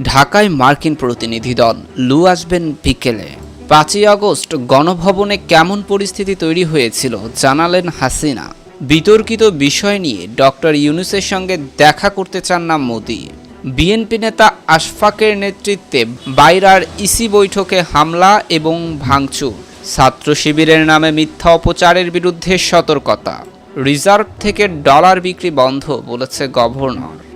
ঢাকায় মার্কিন প্রতিনিধি দল লু আসবেন বিকেলে পাঁচই আগস্ট গণভবনে কেমন পরিস্থিতি তৈরি হয়েছিল জানালেন হাসিনা। বিতর্কিত বিষয় নিয়ে ডক্টর ইউনুসের সঙ্গে দেখা করতে চান না মোদি। বিএনপি নেতা আশফাকের নেতৃত্বে বাইরার ইসি বৈঠকে হামলা এবং ভাঙচুর। ছাত্র শিবিরের নামে মিথ্যা অপচারের বিরুদ্ধে সতর্কতা। রিজার্ভ থেকে ডলার বিক্রি বন্ধ, বলেছে গভর্নর।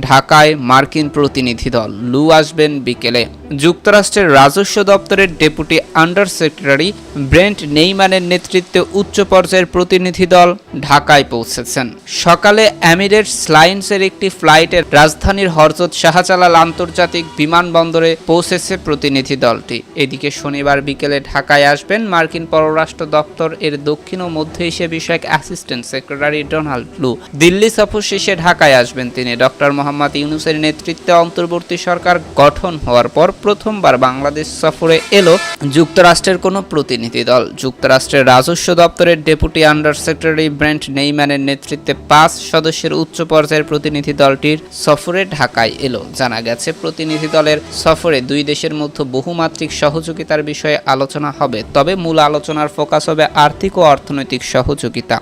ঢাকায় মার্কিন প্রতিনিধি দল লু আসবেন বিকেলে। যুক্তরাষ্ট্রের রাজস্ব দপ্তরের ডেপুটি আন্ডার সেক্রেটারি ব্রেন্ট নেইমানের নেতৃত্বে উচ্চ পর্যায়ের প্রতিনিধি দল ঢাকায় পৌঁছেছেন। সকালে অ্যামিরেটস লাইন্সের একটি ফ্লাইটের রাজধানীর হরজত শাহজালাল আন্তর্জাতিক বিমানবন্দরে পৌঁছেছে প্রতিনিধি দলটি। এদিকে শনিবার বিকেলে ঢাকায় আসবেন মার্কিন পররাষ্ট্র দপ্তর এর দক্ষিণ ও মধ্য এশিয়া বিষয়ক অ্যাসিস্ট্যান্ট সেক্রেটারি ডোনাল্ড লু। দিল্লি সফর শেষে ঢাকায় আসবেন তিনি। ডক্টর মোহাম্মদ ইউনুসের নেতৃত্বে অন্তর্বর্তী সরকার গঠন হওয়ার পর প্রথমবার বাংলাদেশ সফরে এলো যুক্তরাষ্ট্রের কোনো প্রতিনিধি দল। যুক্তরাষ্ট্রের রাজস্ব দপ্তরের ডেপুটি আন্ডার সেক্রেটারি ব্রেন্ট নেইম্যানের নেতৃত্বে পাঁচ সদস্যের উচ্চ পর্যায়ের প্রতিনিধি দলটির সফরে ঢাকায় এলো। জানা গেছে, প্রতিনিধি দলের সফরে দুই দেশের মধ্যে বহুমাত্রিক সহযোগিতার বিষয়ে আলোচনা হবে। তবে মূল আলোচনার ফোকাস হবে আর্থিক ও অর্থনৈতিক সহযোগিতা।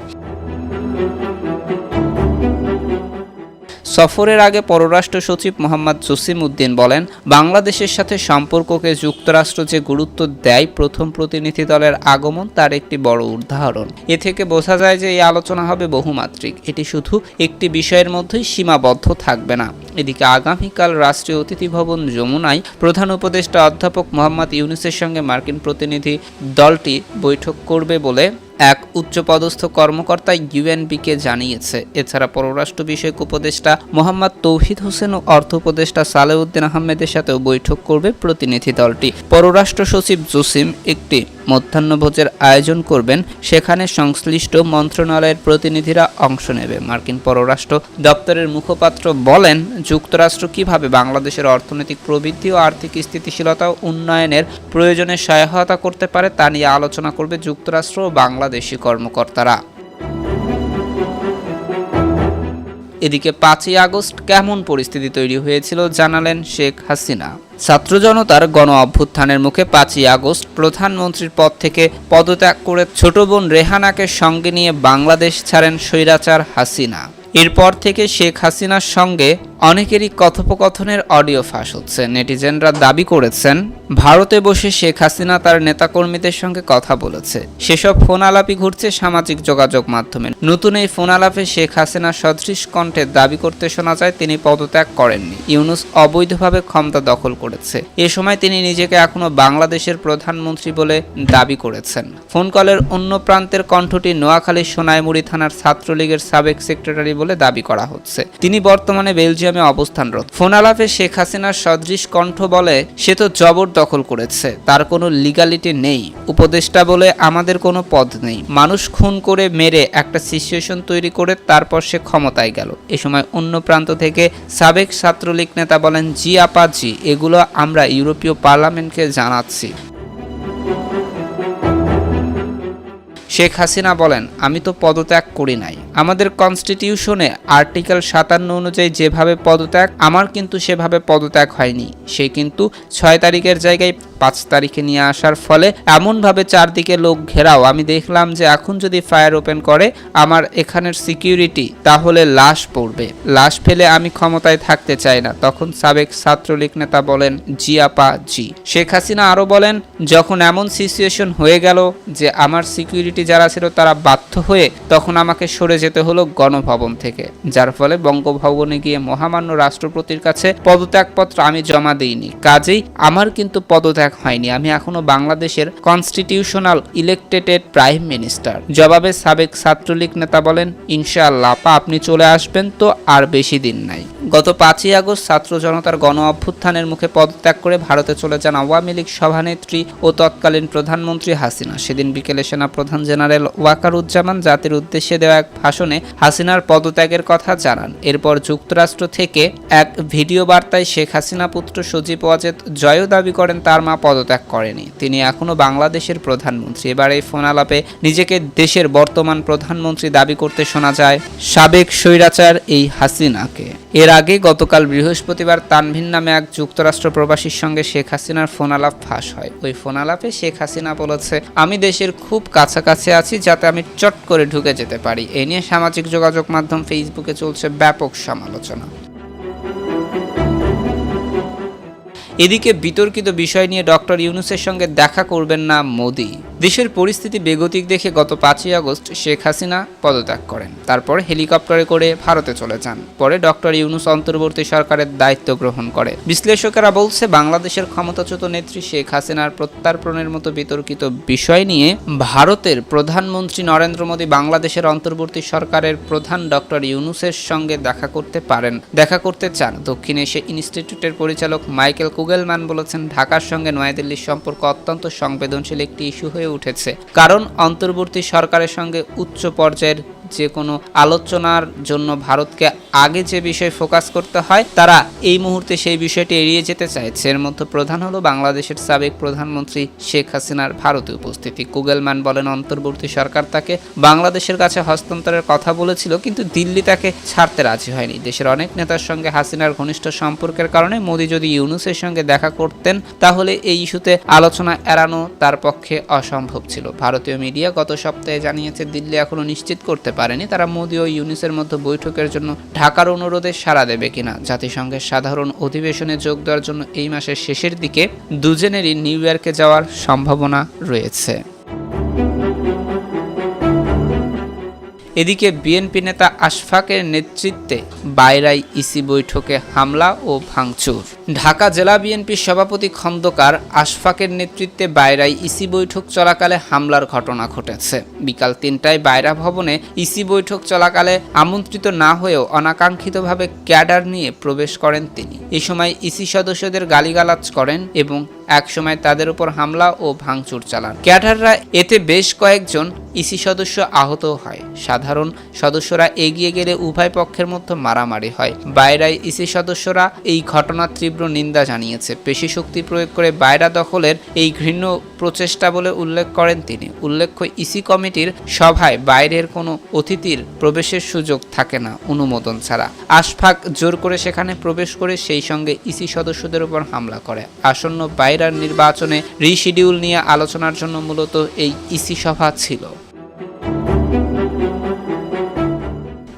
সফরের আগে পররাষ্ট্র সচিব মোহাম্মদ জসিম উদ্দিন বলেন, বাংলাদেশের সাথে সম্পর্ককে যুক্তরাষ্ট্র যে গুরুত্ব দেয় প্রথম প্রতিনিধি দলের আগমন তার একটি বড় উদাহরণ। এ থেকে বোঝা যায় যে এই আলোচনা হবে বহুমাত্রিক। এটি শুধু একটি বিষয়ের মধ্যেই সীমাবদ্ধ থাকবে না। এদিকে আগামীকাল রাষ্ট্রীয় অতিথি ভবন যমুনায় প্রধান উপদেষ্টা অধ্যাপক মোহাম্মদ ইউনুসের সঙ্গে মার্কিন প্রতিনিধি দলটি বৈঠক করবে বলে এক উচ্চপদস্থ কর্মকর্তা ইউএনবিকে জানিয়েছে। এছাড়া পররাষ্ট্র বিষয়ক উপদেষ্টা মোহাম্মদ তৌহিদ হোসেন ও অর্থ উপদেষ্টা সালেউদ্দিন আহমেদের সাথেও বৈঠক করবে প্রতিনিধি দলটি। পররাষ্ট্র সচিব জসিম একটি মধ্যাহ্নভোজের আয়োজন করবেন। সেখানে সংশ্লিষ্ট মন্ত্রণালয়ের প্রতিনিধিরা অংশ নেবে। মার্কিন পররাষ্ট্র দপ্তরের মুখপাত্র বলেন, যুক্তরাষ্ট্র কীভাবে বাংলাদেশের অর্থনৈতিক প্রবৃদ্ধি ও আর্থিক স্থিতিশীলতা উন্নয়নের প্রয়োজনে সহায়তা করতে পারে তা নিয়ে আলোচনা করবে যুক্তরাষ্ট্র ও বাংলাদেশি কর্মকর্তারা। এদিকে পাঁচই আগস্ট কেমন পরিস্থিতি তৈরি হয়েছিল জানালেন শেখ হাসিনা। ছাত্র জনতার গণ অভ্যুত্থানের মুখে পাঁচই আগস্ট প্রধানমন্ত্রীর পদ থেকে পদত্যাগ করে ছোট বোন রেহানাকে সঙ্গে নিয়ে বাংলাদেশ ছাড়েন স্বৈরাচার হাসিনা। এরপর থেকে শেখ হাসিনার সঙ্গে অনেকেরই কথোপকথনের অডিও ফাঁস হচ্ছে। নেটিজেনরা দাবি করেছেন, ভারতে বসে শেখ হাসিনা তার নেতাকর্মীদের সঙ্গে কথা বলেছে। সেসব ফোন আলাপি ঘুরছে সামাজিক যোগাযোগ মাধ্যমে। নতুন এই ফোন আলাপে শেখ হাসিনা সদৃশ কণ্ঠে দাবি করতে শোনা যায়, তিনি পদত্যাগ করেননি। ইউনুস অবৈধভাবে ক্ষমতা দখল করেছে। এ সময় তিনি নিজেকে এখনও বাংলাদেশের প্রধানমন্ত্রী বলে দাবি করেছেন। ফোন কলের অন্য প্রান্তের কণ্ঠটি নোয়াখালীর সোনাইমুড়ি থানার ছাত্রলীগের সাবেক সেক্রেটারি বলে দাবি করা হচ্ছে। তিনি বর্তমানে বেলজিয়ামে অবস্থানরত। ফোন আলাপে শেখ হাসিনার সদৃশ কণ্ঠ বলে, সে তো জবর দখল করেছে, তার কোনো লিগালিটি নেই। উপদেষ্টা বলে, আমাদের কোনো পদ নেই। মানুষ খুন করে মেরে একটা সিচুয়েশন তৈরি করে তারপর সে ক্ষমতায় গেল। এ সময় অন্য প্রান্ত থেকে সাবেক ছাত্রলীগ নেতা বলেন, জি আপা, জি, এগুলো আমরা ইউরোপীয় পার্লামেন্টকে জানাচ্ছি। শেখ হাসিনা বলেন, আমি তো পদত্যাগ করি নাই। আমাদের কনস্টিটিউশনে আর্টিকেল সাতান্ন অনুযায়ী যেভাবে পদত্যাগ, আমার কিন্তু সেভাবে পদত্যাগ হয়নি। সে কিন্তু ছয় তারিখের জায়গায় পাঁচ তারিখে নিয়ে আসার ফলে এমনভাবে চারদিকে লোক ঘেরাও। আমি দেখলাম যে এখন যদি ফায়ার ওপেন করে আমার এখানের সিকিউরিটি, তাহলে লাশ পড়বে। লাশ ফেলে আমি ক্ষমতায় থাকতে চাই না। তখন সাবেক ছাত্রলীগ নেতা বলেন জি আপা জি। শেখ হাসিনা আরও বলেন, যখন এমন সিচুয়েশন হয়ে গেল যে আমার সিকিউরিটি যারা ছিল তারা বাধ্য হয়ে তখন আমাকে সরে যেতে হলো গণভবন থেকে। যার ফলে বঙ্গভবনে গিয়ে মহামান্য রাষ্ট্রপতির কাছে পদত্যাগপত্র আমি জমা দিইনি। কাজেই আমার কিন্তু পদত্যাগ হয়নি। আমি এখনও বাংলাদেশের কনস্টিটিউশনাল ইলেকটেড প্রাইম মিনিস্টার জবাবে সাবেক ছাত্রলীগ নেতা বলেন, ইনশাআল্লাহ, আপা, আপনি চলে আসবেন তো আর বেশি দিন নাই। গত পাঁচই আগস্ট ছাত্র জনতার গণ অভ্যুত্থানের মুখে পদত্যাগ করে ভারতে চলে যান আওয়ামী লীগ সভানেত্রী ও তৎকালীন প্রধানমন্ত্রী হাসিনা। সেদিন বিকেলে সেনা প্রধান জেনারেল ওয়াকারুজ্জামান জাতির উদ্দেশ্যে দেওয়া এক ভাষণে হাসিনার পদত্যাগের কথা জানান। এরপর যুক্তরাষ্ট্র থেকে এক ভিডিও বার্তায় শেখ হাসিনা পুত্র সজীব ওয়াজেদ জয়ও দাবি করেন, তার মা পদত্যাগ করেনি। তিনি এখনও বাংলাদেশের প্রধানমন্ত্রী। এবার এই ফোন আলাপে নিজেকে দেশের বর্তমান প্রধানমন্ত্রী দাবি করতে শোনা যায় সাবেক স্বৈরাচার এই হাসিনাকে। এর আগে গতকাল বৃহস্পতিবার তানভিন নামে এক যুক্তরাষ্ট্র প্রবাসীর সঙ্গে শেখ হাসিনার ফোন আলাপ ফাঁস হয়। ওই ফোন আলাপে শেখ হাসিনা বলেছে, আমি দেশের খুব কাছাকাছি আছি যাতে আমি চট করে ঢুকে যেতে পারি। এ নিয়ে সামাজিক যোগাযোগ মাধ্যম ফেসবুকে চলছে ব্যাপক সমালোচনা। এদিকে বিতর্কিত বিষয় নিয়ে ডক্টর ইউনুসের সঙ্গে দেখা করবেন না মোদি। দেশের পরিস্থিতি বেগতিক দেখে গত পাঁচই আগস্ট শেখ হাসিনা পদত্যাগ করেন। তারপর হেলিকপ্টারে করে ভারতে চলে যান। পরে ডক্টর ইউনুস অন্তর্বর্তী সরকারের দায়িত্ব গ্রহণ করে। বিশ্লেষকেরা বলছে, বাংলাদেশের ক্ষমতাচ্যুত নেত্রী শেখ হাসিনার প্রত্যার্পণের মতো বিতর্কিত বিষয় নিয়ে ভারতের প্রধানমন্ত্রী নরেন্দ্র মোদী বাংলাদেশের অন্তর্বর্তী সরকারের প্রধান ডক্টর ইউনুসের সঙ্গে দেখা করতে পারেন। দেখা করতে চান। দক্ষিণ এশিয়া ইনস্টিটিউটের পরিচালক মাইকেল কুগেলম্যান বলেছেন, ঢাকার সঙ্গে নয়াদিল্লির সম্পর্ক অত্যন্ত সংবেদনশীল একটি ইস্যু হয়ে উঠেছে। কারণ অন্তর্বর্তী সরকারের সঙ্গে উচ্চ পর্যায়ের যে কোনো আলোচনার জন্য ভারতকে আগে যে বিষয় ফোকাস করতে হয়, তারা এই মুহূর্তে সেই বিষয়টি এড়িয়ে যেতে চাইছে। এর মধ্যে প্রধান হলো বাংলাদেশের সাবেক প্রধানমন্ত্রী শেখ হাসিনার ভারতে উপস্থিতি। কুগেলম্যান বলেন, অন্তর্বর্তী সরকার তাকে বাংলাদেশের কাছে হস্তান্তরের কথা বলেছিল, কিন্তু দিল্লি তাকে ছাড়তে রাজি হয়নি। দেশের অনেক নেতার সঙ্গে হাসিনার ঘনিষ্ঠ সম্পর্কের কারণে মোদী যদি ইউনুসের সঙ্গে দেখা করতেন, তাহলে এই ইস্যুতে আলোচনা এড়ানো তার পক্ষে অসম্ভব ছিল। ভারতীয় মিডিয়া গত সপ্তাহে জানিয়েছে, দিল্লি এখনও নিশ্চিত করতে পারেনি। তারা মোদী ও ইউনিসের মধ্যে বৈঠকের জন্য ঢাকার অনুরোধে সাড়া দেবে কিনা? জাতিসংঘের সাধারণ অধিবেশনে যোগ দেওয়ার জন্য এই মাসের শেষের দিকে দুজনেরই নিউ ইয়র্কে যাওয়ার সম্ভাবনা রয়েছে। এদিকে বিএনপি নেতা আশফাকের নেতৃত্বে বাইরাই ইসি বৈঠকে হামলা ও ভাঙচুর। ঢাকা জেলা বিএনপির সভাপতি খন্দকার আশফাকের নেতৃত্বে বাইরাই ইসি বৈঠক চলাকালে হামলার ঘটনা ঘটেছে। বিকাল তিনটায় বাইরা ভবনে ইসি বৈঠক চলাকালে আমন্ত্রিত না হয়েও অনাকাঙ্ক্ষিতভাবে ক্যাডার নিয়ে প্রবেশ করেন তিনি। এ সময় ইসি সদস্যদের গালিগালাজ করেন এবং একসময় তাদের উপর হামলা ও ভাঙচুর চালান। ক্যাডাররা এতে বেশ কয়েকজন ইসি সদস্য আহত হয়। সাধারণ সদস্যরা এগিয়ে গেলে উভয় পক্ষের মধ্যে মারামারি হয়। বাইরায় ইসি সদস্যরা এই ঘটনার তীব্র নিন্দা জানিয়েছে। পেশি শক্তি প্রয়োগ করে বাইরা দখলের এই ঘৃণ্য প্রচেষ্টা বলে উল্লেখ করেন তিনি। উল্লেখ্য, ইসি কমিটির সভায় বাইরের কোনো অতিথির প্রবেশের সুযোগ থাকে না অনুমোদন ছাড়া। আশফাক জোর করে সেখানে প্রবেশ করে সেই সঙ্গে ইসি সদস্যদের উপর হামলা করে। আসন্ন বাইরার নির্বাচনে রিশিডিউল নিয়ে আলোচনার জন্য মূলত এই ইসি সভা ছিল।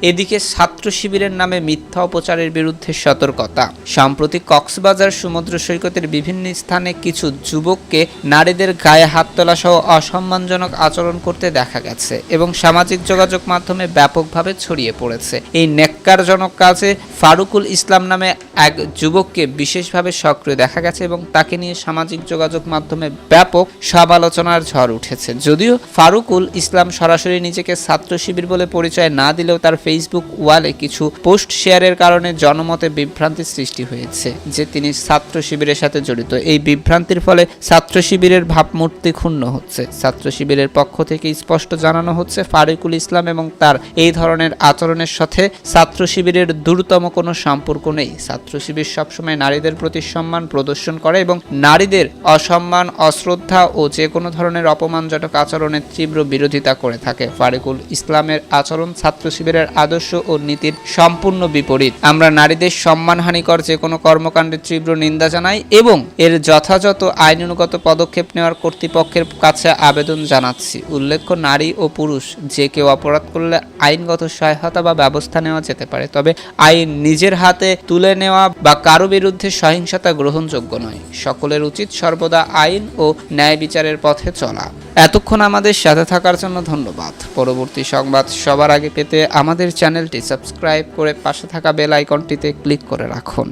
এদিকে ছাত্র শিবিরের নামে মিথ্যা অপচারের বিরুদ্ধে সতর্কতা। সম্প্রতি কক্সবাজার সমুদ্র সৈকতের বিভিন্ন স্থানে কিছু যুবককে নারীদের গায়ে হাত তোলা সহ অসম্মানজনক আচরণ করতে দেখা গেছে এবং সামাজিক যোগাযোগ মাধ্যমে ব্যাপকভাবে ছড়িয়ে পড়েছে। এই নেককারজনক কাজে ফারুকুল ইসলাম নামে এক যুবককে বিশেষভাবে সক্রিয় দেখা গেছে এবং তাকে নিয়ে সামাজিক যোগাযোগ মাধ্যমে ব্যাপক সমালোচনার ঝড় উঠেছে। যদিও ফারুকুল ইসলাম সরাসরি নিজেকে ছাত্র শিবির বলে পরিচয় না দিলেও তার ফেসবুক ওয়ালে কিছু পোস্ট শেয়ারের কারণে জনমতে বিভ্রান্তির সৃষ্টি হয়েছে, যে তিনি ছাত্র শিবিরের সাথে জড়িত। এই বিভ্রান্তির ফলে ছাত্র শিবিরের ভাবমূর্তি ক্ষুণ্ণ হচ্ছে। ছাত্র শিবিরের পক্ষ থেকে স্পষ্ট জানানো হচ্ছে, ফারুকুল ইসলাম এবং তার এই ধরনের আচরণের সাথে ছাত্র শিবিরের দূরতম কোনো সম্পর্ক নেই। ছাত্র শিবির সবসময় নারীদের প্রতি সম্মান প্রদর্শন করে এবং নারীদের অসম্মান, অশ্রদ্ধা ও যে কোনো ধরনের অপমানজনক আচরণের তীব্র বিরোধিতা করে থাকে। ফারুকুল ইসলামের আচরণ ছাত্র শিবিরের আদর্শ ও নীতির সম্পূর্ণ বিপরীত। আমরা নারীদের সম্মানহানিকর যে কোনো কর্মকাণ্ডের তীব্র নিন্দা জানাই এবং এর যথাযথ আইনানুগত পদক্ষেপ নেওয়ার কর্তৃপক্ষের কাছে আবেদন জানাচ্ছি। উল্লেখ্য, নারী ও পুরুষ যে কেউ অপরাধ করলে আইনগত সহায়তা বা ব্যবস্থা নেওয়া যেতে পারে, তবে আইন নিজের হাতে তুলে নেওয়া বা কারও বিরুদ্ধে সহিংসতা গ্রহণযোগ্য নয়। সকলের উচিত সর্বদা আইন ও ন্যায় বিচারের পথে চলা। এতক্ষণ আমাদের সাথে থাকার জন্য ধন্যবাদ। পরবর্তী সংবাদ সবার আগে পেতে আমাদের চ্যানেলটি সাবস্ক্রাইব করে পাশে থাকা বেল আইকনটিতে ক্লিক করে রাখুন।